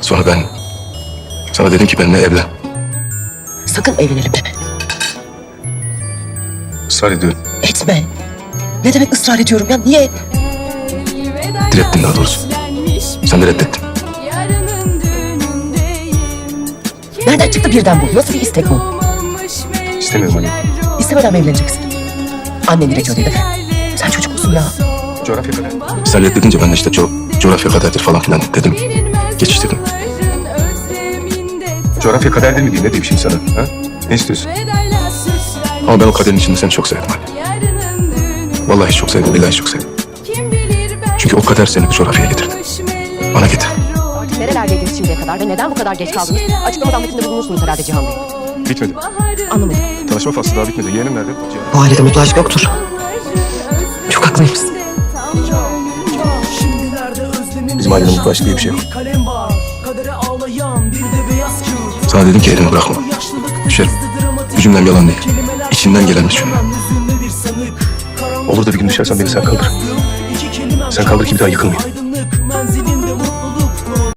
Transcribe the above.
Sonra ben sana dedim ki benimle evlen. Sakın evlenelim deme. Israr ediyorum. Etme. Ne demek ısrar ediyorum ya? Niye? Direttim daha doğrusu. Sen de reddettin. Nereden çıktı birden bu? Nasıl bir istek bu? İstemiyorum anne. İstemeden mi evleneceksin? Annen diretiyor dedi. Sen çocuk musun ya? Coğrafya kader. Sen reddedince ben de işte co- coğrafya kaderdir falan filan dedim. Geçiştirdim. Coğrafya kaderdir mi diyeyim ne diyeyim şimdi sana? Ha? Ne istiyorsun? Ama ben o kaderin içinde seni çok sevdim anne. Vallahi çok sevdim, billahi çok sevdim. Çünkü o kader seni bu coğrafyaya getirdi. Bana getir. Nerelerdeydiniz şimdiye kadar ve neden bu kadar geç kaldınız? Açıklama zahmetinde bulunursunuz herhalde Cihan Bey. Bitmedi. Anlamadım. Tanışma faslı daha bitmedi. Yeğenim nerede? Bu ailede mutlu aşk yoktur. Çok haklıymışsın. Bizim diye bir şey yok. Sana dedim ki elimi bırakma. Düşerim. Bu yalan değil. İçimden gelen bir cümle. Olur da bir gün düşersen beni sen kaldır. Sen kaldır ki bir daha yıkılmayayım.